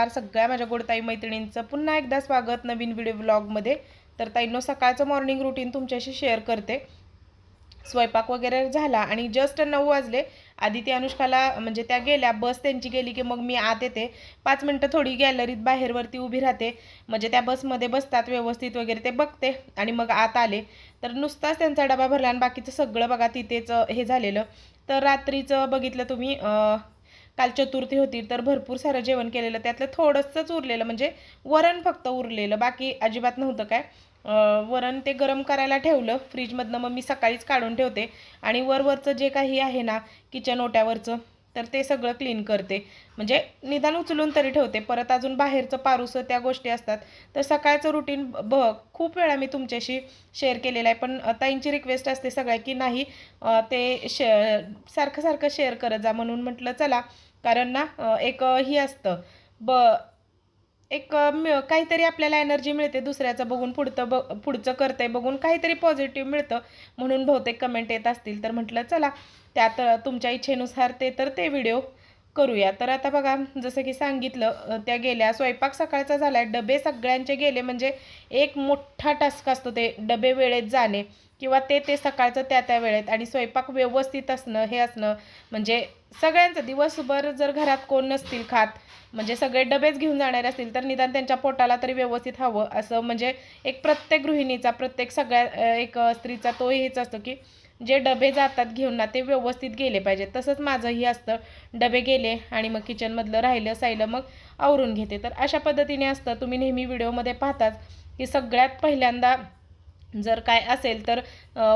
नमस्कार. सगळ्या माझ्या गोडताई मैत्रिणींचं पुन्हा एकदा स्वागत नवीन व्हिडिओ ब्लॉगमध्ये तर ताईंनो सकाळचं मॉर्निंग रुटीन तुमच्याशी शेअर करते. स्वयंपाक वगैरे झाला आणि जस्ट नऊ वाजले. आधी ते अनुष्काला म्हणजे त्या गेल्या बस त्यांची गेली की मग मी आत येते. पाच मिनटं थोडी गॅलरीत बाहेरवरती उभी राहते. म्हणजे त्या बसमध्ये बसतात व्यवस्थित वगैरे ते बघते आणि मग आत आले. तर नुसताच त्यांचा डबा भरला आणि बाकीचं सगळं बघा तिथेच हे झालेलं. तर रात्रीचं बघितलं तुम्ही काल चतुर्थी होती तर भरपूर सारं जेवण केलेलं. त्यातलं थोडंसंच उरलेलं म्हणजे वरण फक्त उरलेलं. बाकी अजिबात नव्हतं काय. वरण ते गरम करायला ठेवलं फ्रीजमधनं. मग मी सकाळीच काढून ठेवते. आणि वरवरचं जे काही आहे ना किचन ओट्यावरचं तर ते सगळं क्लीन करते. म्हणजे निदान उचलून तरी ठेवते. परत अजून बाहेरचं पारूसं त्या गोष्टी असतात. तर सकाळचं रुटीन ब खूप वेळा मी तुमच्याशी शेअर केलेलं आहे. पण ताईंची रिक्वेस्ट असते सगळ्या की नाही ते शे सारखं सारखं शेअर करत जा. म्हणून म्हटलं चला कारण ना एक ही असतं. ब एक काहीतरी आपल्याला एनर्जी मिळते दुसऱ्याचं बघून पुढचं ब पुढचं करतंय बघून काहीतरी पॉझिटिव्ह मिळतं. म्हणून बहुतेक कमेंट येत असतील. तर म्हटलं चला त्यात तुमच्या इच्छेनुसार ते तर ते व्हिडिओ करूया. तर आता बघा जसं की सांगितलं त्या गेल्या स्वयंपाक सकाळचा झाला आहे डबे सगळ्यांचे गेले म्हणजे एक मोठा टास्क असतो ते डबे वेळेत जाणे किंवा ते ते सकाळचं त्या त्या वेळेत आणि स्वयंपाक व्यवस्थित असणं हे असणं म्हणजे सगळ्यांचं. दिवसभर जर घरात कोण नसतील खात म्हणजे सगळे डबेच घेऊन जाणारे असतील तर निदान त्यांच्या पोटाला तरी व्यवस्थित हवं. असं म्हणजे एक प्रत्येक गृहिणीचा प्रत्येक सगळ्या एक स्त्रीचा तो हेच असतो की जे डबे जातात घेऊन ना ते व्यवस्थित गेले पाहिजे. तसंच माझंही असतं. डबे गेले आणि मग किचनमधलं राहिलं साहिलं मग आवरून घेते. तर अशा पद्धतीने असतं. तुम्ही नेहमी व्हिडिओमध्ये पाहताच की सगळ्यात पहिल्यांदा जर काय असेल तर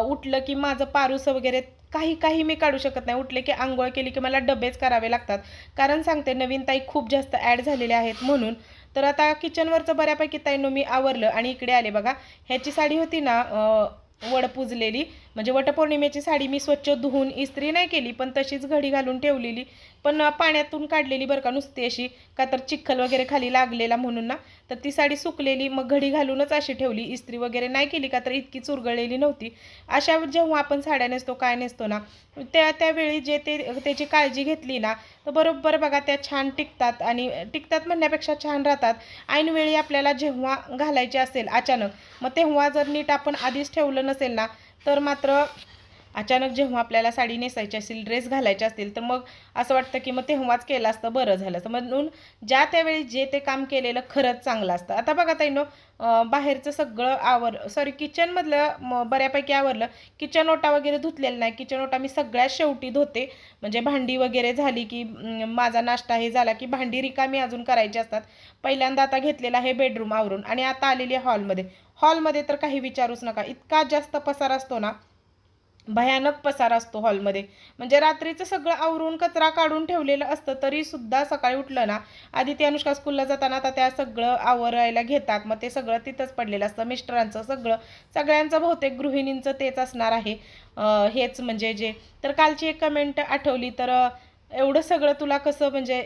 उठलं की माझं पारूसं वगैरे काही काही मी काढू शकत नाही. उठले की आंघोळ केली की मला डबेच करावे लागतात. कारण सांगते नवीन ताई खूप जास्त ॲड झालेल्या आहेत म्हणून. तर आता किचनवरचं बऱ्यापैकी ताईनं मी आवरलं आणि इकडे आले बघा. ह्याची साडी होती ना वड पुजलेली. म्हणजे वटपौर्णिमेची साडी मी स्वच्छ धुवून इस्त्री नाही केली पण तशीच घडी घालून ठेवलेली. पण पाण्यातून काढलेली बरं का नुसती अशी का तर चिखल वगैरे खाली लागलेला म्हणून ना. तर ती साडी सुकलेली मग घडी घालूनच अशी ठेवली. इस्त्री वगैरे नाही केली का तर इतकी चुरगळलेली नव्हती. अशा जेव्हा आपण साड्या नेसतो काय नेसतो ना त्या त्यावेळी जे ते त्याची काळजी घेतली ना तर बरोबर बघा त्या छान टिकतात आणि टिकतात म्हणण्यापेक्षा छान राहतात. ऐनवेळी आपल्याला जेव्हा घालायचे असेल अचानक मग तेव्हा जर नीट आपण आधीच ठेवलं नसेल ना तर मात्र अचानक जेव्हा आपल्याला साडी नेसायची असेल ड्रेस घालायचे असतील तर मग असं वाटतं की मग तेव्हाच केलं असतं बरं झालं असतं. म्हणून ज्या त्यावेळी जे ते काम केलेलं खरंच चांगलं असतं. आता बघा ताईनो बाहेरचं सगळं आवर सॉरी किचनमधलं म- बऱ्यापैकी आवरलं. किचन ओटा वगैरे धुतलेलं नाही. किचन ओटा मी सगळ्यात शेवटी धुते. म्हणजे भांडी वगैरे झाली की माझा नाश्ता हे झाला की भांडी रिकामी अजून करायची असतात. पहिल्यांदा आता घेतलेला आहे बेडरूम आवरून आणि आता आलेली आहे हॉलमध्ये हॉलमध्ये तर काही विचारूच नका. इतका जास्त पसार असतो ना भयानक पसार असतो हॉलमध्ये. म्हणजे रात्रीचं सगळं आवरून कचरा काढून ठेवलेलं असतं तरी सुद्धा सकाळी उठलं ना आधी ते अनुष्का स्कूलला जाताना आता त्या सगळं आवरायला घेतात. मग ते सगळं तिथंच पडलेलं असतं. मिस्टरांचं सगळं सगळ्यांचं बहुतेक गृहिणींचं तेच असणार आहे. हेच म्हणजे जे तर कालची एक कमेंट आठवली तर एवढं सगळं तुला कसं म्हणजे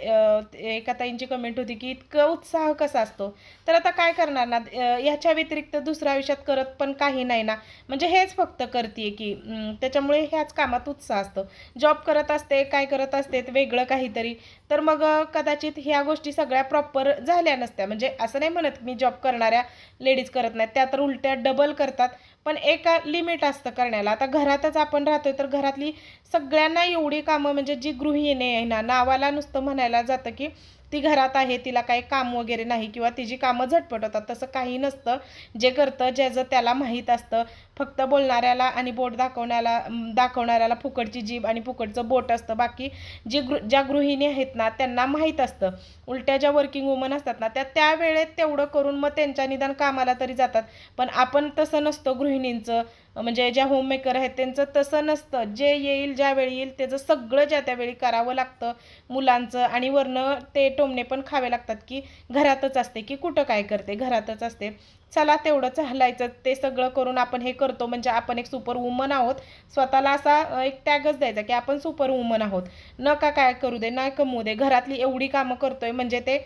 एका ताईंची कमेंट होती की इतकं उत्साह कसा असतो? तर आता काय करणार ना ह्याच्या व्यतिरिक्त दुसऱ्या आयुष्यात करत पण काही नाही ना. म्हणजे हेच फक्त करते की त्याच्यामुळे ह्याच कामात उत्साह असतो. जॉब करत असते काय करत असते वेगळं काहीतरी. तर मग कदाचित ह्या गोष्टी सगळ्या प्रॉपर झाल्या नसत्या. म्हणजे असं नाही म्हणत मी जॉब करणाऱ्या लेडीज करत नाहीत. त्या तर उलट्या डबल करतात. पण एका लिमिट असतं करण्याला. आता घरातच आपण राहतोय तर घरातली सगळ्यांना एवढी कामं म्हणजे जी गृहिणी आहे ना नावाला नुसतं म्हणायला जातं की ती घरात आहे तिला काही काम वगैरे नाही किंवा तिची कामं झटपट होतात तसं काही नसतं. जे करतं ज्याचं त्याला माहीत असतं फक्त बोलणाऱ्याला आणि बोट दाखवण्याला दाखवणाऱ्याला फुकटची जीभ आणि फुकटचं बोट असतं. बाकी जी गृ ज्या गृहिणी आहेत ना त्यांना माहीत असतं. उलट्या ज्या वर्किंग वुमन असतात ना त्या त्यावेळेत तेवढं करून मग त्यांच्या निदान कामाला तरी जातात. पण आपण तसं नसतं गृहिणींचं. म्हणजे ज्या होममेकर आहेत त्यांचं तसं नसतं. जे येईल ज्यावेळी येईल त्याचं सगळं ज्या त्यावेळी करावं लागतं मुलांचं. आणि वरनं ते टोमणे पण खावे लागतात की घरातच असते की कुठं काय करते घरातच असते. चला तेवढंच हलायचं ते सगळं करून आपण हे करतो. म्हणजे आपण एक सुपर वुमन आहोत. स्वतःला असा एक टॅगच द्यायचा की आपण सुपर वुमन आहोत. न का काय करू दे ना कमवू दे. घरातली एवढी कामं करतोय म्हणजे ते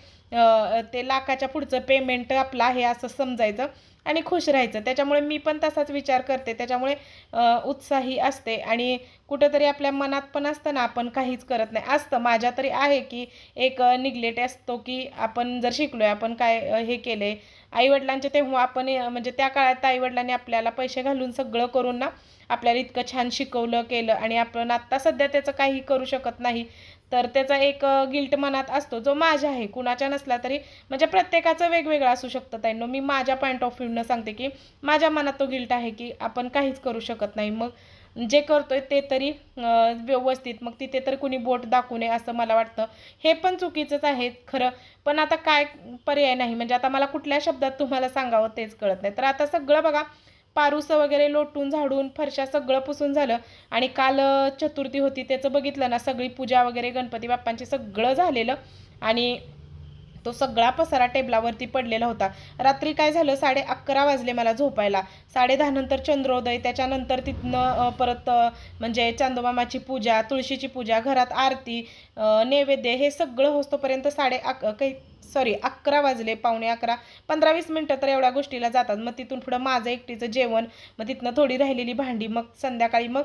ते लाखाच्या पुढचं पेमेंट आपलं आहे असं समजायचं. आणि खुश राहायचं. त्याच्यामुळे मी पण तसाच विचार करते. त्याच्यामुळे उत्साही असते. आणि कुठंतरी आपल्या मनात पण असतं ना आपण काहीच करत नाही. असतं. माझ्या तरी आहे की एक निग्लेट असतो की आपण जर शिकलो आहे आपण काय हे हे केले. आईवडिलांचे तेव्हा आपण म्हणजे त्या काळात आईवडिलांनी आपल्याला पैसे घालून सगळं करून ना आपल्याला इतकं छान शिकवलं केलं. आणि आपण आत्ता सध्या त्याचं काही करू शकत नाही. तर त्याचा एक गिल्ट मनात असतो जो माझ्या आहे. कुणाच्या नसला तरी म्हणजे प्रत्येकाचं वेगवेगळं असू शकतं ताईंनो. मी माझ्या पॉईंट ऑफ व्ह्यूनं सांगते की माझ्या मनात तो गिल्ट आहे की आपण काहीच करू शकत नाही. मग जे करतोय ते तरी व्यवस्थित. मग तिथे तर कुणी बोट दाखवू नये असं मला वाटतं. हे पण चुकीचंच आहे खरं. पण आता काय पर्याय नाही. म्हणजे आता मला कुठल्या शब्दात तुम्हाला सांगावं तेच कळत नाही. तर आता सगळं बघा पारूसं वगैरे लोटून झाडून फरशा सगळं पुसून झालं. आणि काल चतुर्थी होती त्याचं बघितलं ना सगळी पूजा वगैरे गणपती बाप्पांची सगळं झालेलं. आणि तो सगळा पसारा टेबलावरती पडलेला होता. रात्री काय झालं? साडे अकरा वाजले मला झोपायला. साडे दहा नंतर चंद्रोदय त्याच्यानंतर तिथनं परत म्हणजे चांदोमामाची पूजा तुळशीची पूजा घरात आरती नैवेद्य हे सगळं होस्तोपर्यंत साडे अक काही सॉरी अकरा वाजले पावणे अकरा. पंधरा वीस मिनटं तर एवढ्या गोष्टीला जातात. मग तिथून पुढं माझं एकटीचं जेवण मग तिथनं थोडी राहिलेली भांडी मग संध्याकाळी मग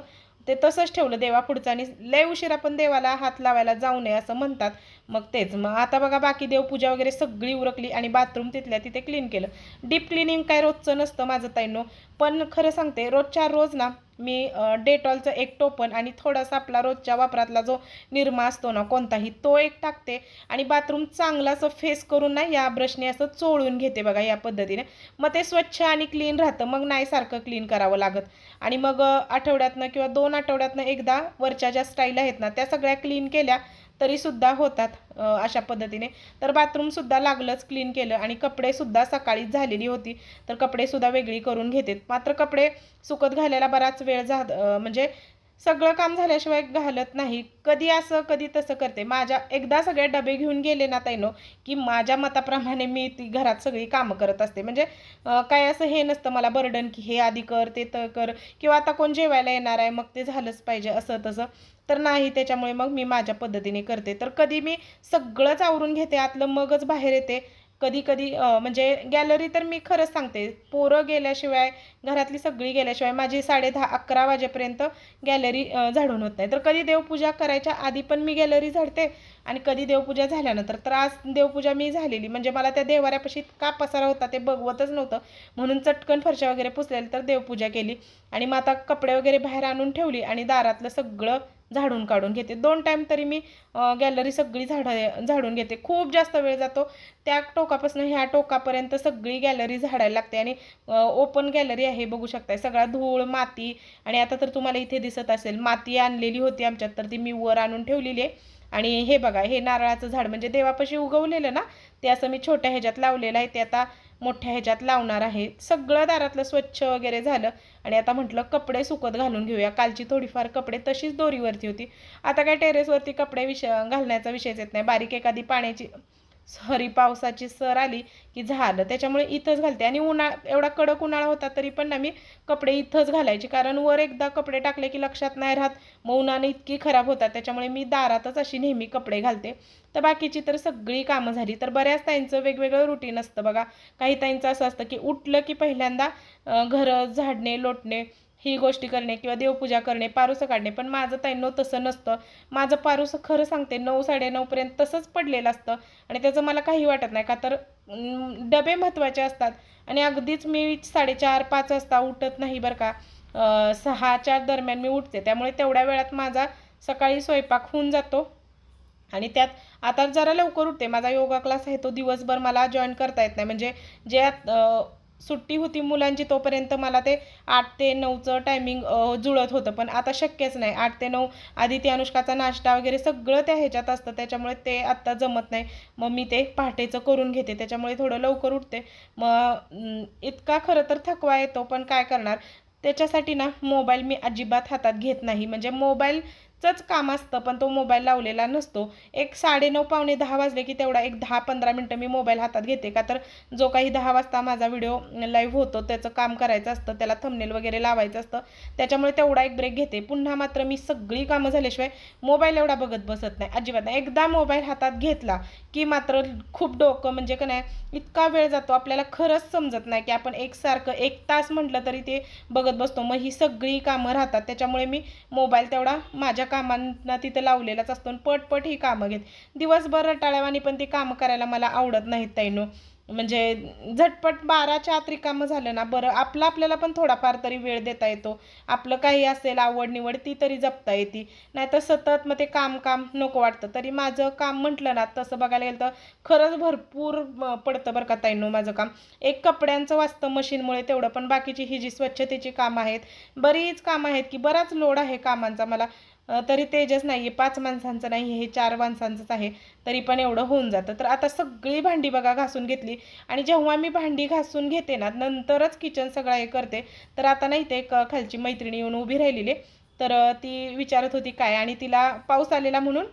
ते तसंच ठेवलं देवा पुढचं. आणि लय उशीर आपण देवाला हात लावायला जाऊ नये असं म्हणतात. मग तेच मग आता बघा बाकी देवपूजा वगैरे सगळी उरकली आणि बाथरूम तिथल्या तिथे क्लीन केलं. डीप क्लिनिंग काय रोजचं नसतं माझं ताईनो. पण खरं सांगते रोजच्या रोज ना मी डेटॉलचं एक टोपण आणि थोडासा आपला रोजच्या वापरातला जो निरमा असतो ना कोणताही तो एक टाकते आणि बाथरूम चांगला असं फेस करून ना या ब्रशने असं चोळून घेते बघा या पद्धतीने. मग ते स्वच्छ आणि क्लीन राहतं मग नाही सारखं क्लीन करावं लागत. आणि मग आठवड्यातनं किंवा दोन आठवड्यातनं एकदा वरच्या ज्या स्टाईल आहेत ना त्या सगळ्या क्लीन केल्या तरीसुद्धा होतात अशा पद्धतीने. तर बाथरूमसुद्धा लागलंच क्लीन केलं आणि कपडेसुद्धा सकाळीच झालेली होती. तर कपडेसुद्धा वेगळी करून घेते मात्र कपडे सुकत घालायला बराच वेळ जा म्हणजे सगळं काम झाल्याशिवाय घालत नाही. कधी असं कधी तसं करते. माझ्या एकदा सगळे डबे घेऊन गेले ना ताईनो की माझ्या मताप्रमाणे मी ती घरात सगळी कामं करत असते. म्हणजे काय असं हे नसतं मला बर्डन की हे आधी कर ते तर कर किंवा आता कोण जेवायला येणार आहे मग ते झालंच पाहिजे असं तसं. तर नाही त्याच्यामुळे मग मी माझ्या पद्धतीने करते. तर कधी मी सगळंच आवरून घेते आतलं मगच बाहेर येते कधी कधी म्हणजे गॅलरी तर मी खरंच सांगते पोरं गेल्याशिवाय घरातली सगळी गेल्याशिवाय माझी साडे दहा अकरा वाजेपर्यंत गॅलरी झाडून होत नाही. तर कधी देवपूजा करायच्या आधी पण मी गॅलरी झाडते आणि कधी देवपूजा झाल्यानंतर तर आज देवपूजा मी झालेली. म्हणजे मला त्या देवाऱ्यापाशी का पसारा होता ते बघवतच नव्हतं. म्हणून चटकन फरशा वगैरे पुसलेली तर देवपूजा केली आणि मग आता कपडे वगैरे बाहेर आणून ठेवली आणि दारातलं सगळं झाडून काढून घेते. दोन टाईम तरी मी गॅलरी सगळी झाड झाडून घेते. खूप जास्त वेळ जातो. त्या टोकापासून ह्या टोकापर्यंत सगळी गॅलरी झाडायला लागते आणि ओपन गॅलरी आहे बघू शकताय. सगळा धूळ माती आणि आता तर तुम्हाला इथे दिसत असेल माती आणलेली होती आमच्यात तर ती मी वर आणून ठेवलेली आहे. आणि हे बघा हे नारळाचं झाड म्हणजे देवापाशी उगवलेलं ना ते असं मी छोट्या ह्याच्यात लावलेलं आहे. ते आता मोठ्या ह्याच्यात लावणार आहे. सगळं दारातलं स्वच्छ वगैरे झालं. आणि आता म्हटलं कपडे सुकत घालून घेऊया. कालची थोडीफार कपडे तशीच दोरीवरती होती. आता काय टेरेसवरती कपडे विषय घालण्याचा विषयच येत नाही. बारीक एखादी पाण्याची सॉरी पावसाची सर आली की झालं. त्याच्यामुळे इथंच घालते. आणि उन्हाळा एवढा कडक उन्हाळा होता तरी पण ना मी कपडे इथंच घालायची. कारण वर एकदा कपडे टाकले की लक्षात नाही राहत. मग उन्हाने इतकी खराब होतात. त्याच्यामुळे मी दारातच अशी नेहमी कपडे घालते. तर बाकीची तर सगळी कामं झाली. तर बऱ्याच ताईंचं वेगवेगळं रुटीन असतं बघा. काही ताईंचं असं असतं की उठलं की पहिल्यांदा घरं झाडणे लोटणे ही गोष्टी करणे किंवा देवपूजा करणे पारुसं काढणे. पण माझं ताईंनो तसं नसतं. माझं पारुसं खरं सांगते नऊ साडेनऊपर्यंत तसंच पडलेलं असतं. आणि त्याचं मला काही वाटत नाही. का तर डबे महत्त्वाचे असतात. आणि अगदीच मी साडेचार पाच वाजता उठत नाही बरं का. सहा सहाच्या दरम्यान मी उठते. त्यामुळे तेवढ्या वेळात माझा सकाळी स्वयंपाक होऊन जातो. आणि त्यात आता जरा लवकर उठते. माझा योगा क्लास आहे तो दिवसभर मला जॉईन करता येत नाही. म्हणजे जे सुट्टी होती मुलांची तोपर्यंत मला ते आठ ते नऊचं टायमिंग जुळत होतं. पण आता शक्यच नाही. आठ ते नऊ आधी ते अनुष्काचा नाश्ता वगैरे सगळं त्या ह्याच्यात असतं. त्याच्यामुळे ते आत्ता जमत नाही. मग मी ते पहाटेचं करून घेते. त्याच्यामुळे थोडं लवकर उठते. मग इतका खरं तर थकवा येतो पण काय करणार? त्याच्यासाठी ना मोबाईल मी अजिबात हातात घेत नाही. म्हणजे मोबाईल चंच काम असतं पण तो मोबाईल लावलेला नसतो. एक साडेनऊ पावणे दहा वाजले की तेवढा एक दहा पंधरा मिनटं मी मोबाईल हातात घेते का? तर जो काही दहा वाजता माझा व्हिडिओ लाईव्ह होतो त्याचं काम करायचं असतं त्याला थंबनेल वगैरे लावायचं असतं. त्याच्यामुळे तेवढा एक ब्रेक घेते. पुन्हा मात्र मी सगळी कामं झाल्याशिवाय मोबाईल एवढा बघत बसत नाही. अजिबात नाही. एकदा मोबाईल हातात घेतला की मात्र खूप डोकं म्हणजे का नाही इतका वेळ जातो. आपल्याला खरंच समजत नाही की आपण एकसारखं एक तास म्हटलं तरी ते बघत बसतो. मग ही सगळी कामं राहतात. त्याच्यामुळे मी मोबाईल तेवढा माझ्या कामांना तिथं लावलेलाच असतो आणि पटपट ही कामं घेत. दिवसभर रटाळ्यावानी पण ती कामं करायला मला आवडत नाहीत ताईनो. म्हणजे झटपट बाराच्या आत रिकामं झालं ना बरं आपलं आपल्याला पण थोडाफार तरी वेळ देता येतो. आपलं काही असेल आवड निवड ती तरी जपता येते. नाहीतर सतत मग ते काम काम नको वाटतं. तरी माझं काम म्हटलं ना तसं बघायला गेलं तर खरंच भरपूर पडतं बरं का ताईनो माझं काम. एक कपड्यांचं वाचतं मशीनमुळे तेवढं पण बाकीची ही जी स्वच्छतेची कामं आहेत बरीच कामं आहेत की बराच लोड आहे कामांचा मला. तरी तेजच नाही आहे पाच माणसांचं नाही हे चार माणसांचंच आहे तरी पण एवढं होऊन जातं. तर आता सगळी भांडी बघा घासून घेतली आणि जेव्हा मी भांडी घासून घेते ना नंतरच किचन सगळं हे करते. तर आता नाही ते एक खालची मैत्रिणी येऊन उभी राहिलेली तर ती विचारत होती काय आणि तिला पाऊस आलेला म्हणून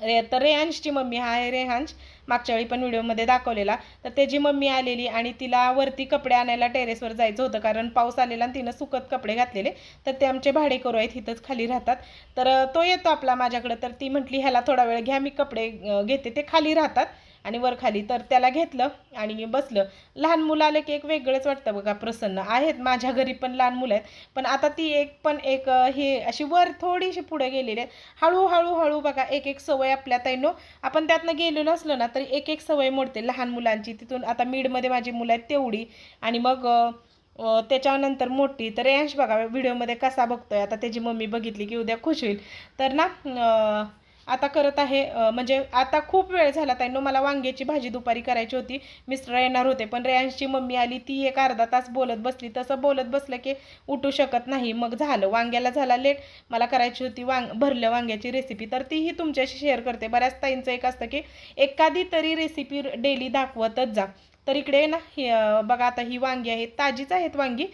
रे तर रेहांशची मम्मी हा आहे रेहांश मागच्या वेळी पण व्हिडिओमध्ये दाखवलेला. तर त्याची मम्मी आलेली आणि तिला वरती कपडे आणायला टेरेसवर जायचं होतं कारण पाऊस आलेला आणि तिनं सुकत कपडे घातलेले तर ते आमचे भाडेकरू आहेत इथंच खाली राहतात. तर तो येतो आपला माझ्याकडं तर ती म्हटली ह्याला थोडा वेळ घ्या मी कपडे घेते ते खाली राहतात. आणि वर खाली. तर त्याला घेतलं आणि बसलं. लहान मुलं आले की एक वेगळंच वाटतं बघा प्रसन्न. आहेत माझ्या घरी पण लहान मुलं आहेत. पण आता ती एक पण एक हे अशी वर थोडीशी पुढे गेलेली आहेत. हळूहळू हळू बघा एक एक सवय आपल्या ताईनो. आपण त्यातनं गेलेलो असलो ना तरी एक एक सवय मोडते लहान मुलांची. तिथून आता मीडमध्ये माझी मुलं आहेत तेवढी. आणि मग त्याच्यानंतर मोठी. तर यांश बघा व्हिडिओमध्ये कसा बघतोय? आता त्याची मम्मी बघितली की उद्या खुश होईल. तर ना आता करत आहे म्हणजे आता खूप वेळ झाला ताईनो मला वांग्याची भाजी दुपारी करायची होती. मिस्टर येणार होते पण रेयांशची मम्मी आली ती एक अर्धा तास बोलत बसली. तसं बोलत बसलं की उठू शकत नाही. मग झालं वांग्याला झाला लेट. मला करायची होती वांग भरलं वांग्याची रेसिपी तर तीही तुमच्याशी शेअर करते. बऱ्याच ताईंचं एक असतं की एखादी तरी रेसिपी डेली दाखवतच जा. तर इकडे ना बघा आता ही वांगी आहेत ताजीच आहेत वांगी.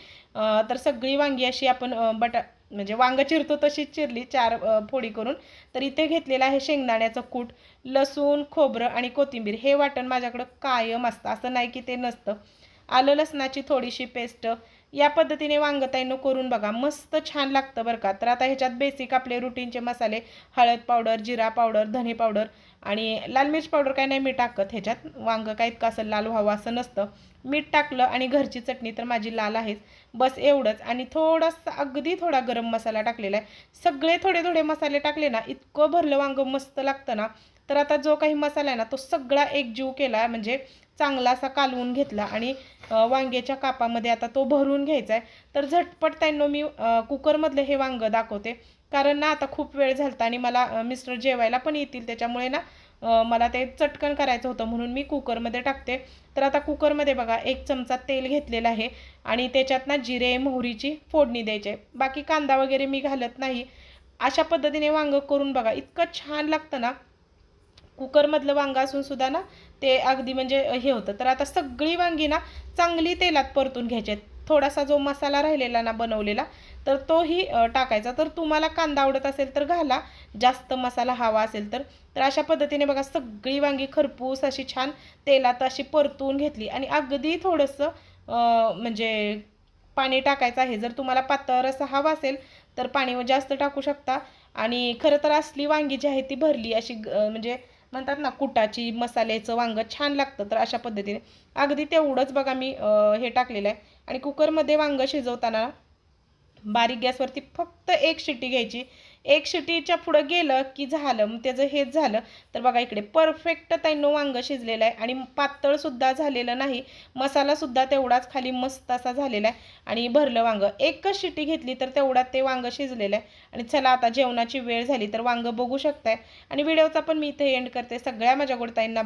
तर सगळी वांगी अशी आपण बटा म्हणजे वांगं चिरतो तशीच चिरली चार फोडी करून. तर इथे घेतलेलं आहे शेंगदाण्याचं कूट लसूण खोबरं आणि कोथिंबीर. हे वाटण माझ्याकडं कायम असतं. असं नाही की ते नसतं. आलं लसणाची थोडीशी पेस्ट या पद्धतीने वांगताईनं करून बघा. मस्त छान लागतं बरं का. तर आता ह्याच्यात बेसिक आपले रुटीनचे मसाले हळद पावडर जिरा पावडर धने पावडर आणि लाल मिरच पावडर काय नाही मी टाकत ह्याच्यात. वांग काय इतकं असं लाल व्हावं असं नसतं. मीठ टाकलं आणि घरची चटणी तर माझी लाल आहेच. बस एवढंच. आणि थोडासा अगदी थोडा गरम मसाला टाकलेला आहे. सगळे थोडे थोडे मसाले टाकले ना इतकं भरलं वांग मस्त लागतं ना. तर आता जो काही मसाला आहे ना तो सगळा एकजीव केला. म्हणजे चांगला असा कालवून घेतला आणि वांग्याच्या कापामध्ये आता तो भरून घ्यायचा आहे तर झटपट त्यांना मी कुकरमधलं हे वांगं दाखवते. कारण ना आता खूप वेळ झालता आणि मला मिस्टर जेवायला पण येतील. त्याच्यामुळे ना मला ते चटकन करायचं होतं म्हणून मी कुकरमध्ये टाकते. तर आता कुकरमध्ये बघा एक चमचा तेल घेतलेला आहे आणि त्याच्यात ना जिरे मोहरीची फोडणी द्यायची आहे बाकी कांदा वगैरे मी घालत नाही. अशा पद्धतीने वांगं करून बघा इतकं छान लागतं ना. कुकरमधलं वांगं असून सुद्धा ना ते अगदी म्हणजे हे होतं. तर आता सगळी वांगी ना चांगली तेलात परतून घ्यायची आहेत. थोडासा जो मसाला राहिलेला ना बनवलेला तर तोही टाकायचा. तर तुम्हाला कांदा आवडत असेल तर घाला. जास्त मसाला हवा असेल तर. तर अशा पद्धतीने बघा सगळी वांगी खरपूस अशी छान तेलात अशी परतून घेतली. आणि अगदी थोडंसं म्हणजे पाणी टाकायचं आहे. जर तुम्हाला पातळ असं हवा असेल तर पाणी जास्त टाकू शकता. आणि खरं तर असली वांगी जी आहे ती भरली अशी ग- म्हणजे म्हणतात ना कुटाची मसाल्याचं वांगं छान लागतं. तर अशा पद्धतीने. अगदी तेवढंच बघा मी हे टाकलेलं आहे. आणि कुकरमध्ये वांगं शिजवताना बारीक गॅसवरती फक्त एक शिट्टी घ्यायची. एक शिटीच्या पुढं गेलं की झालं मग त्याचं हेच झालं. तर बघा इकडे परफेक्ट ताईनं वांग शिजलेलं आहे आणि पातळसुद्धा झालेलं नाही. मसालासुद्धा तेवढाच खाली मस्त असा झालेला आहे आणि भरलं वांग. एकच शिटी घेतली तर तेवढ्यात ते वांग शिजलेलं आहे. आणि चला आता जेवणाची वेळ झाली तर वांग बघू शकताय. आणि व्हिडिओचा पण मी इथे एंड करते. सगळ्या माझ्या गोडताईंना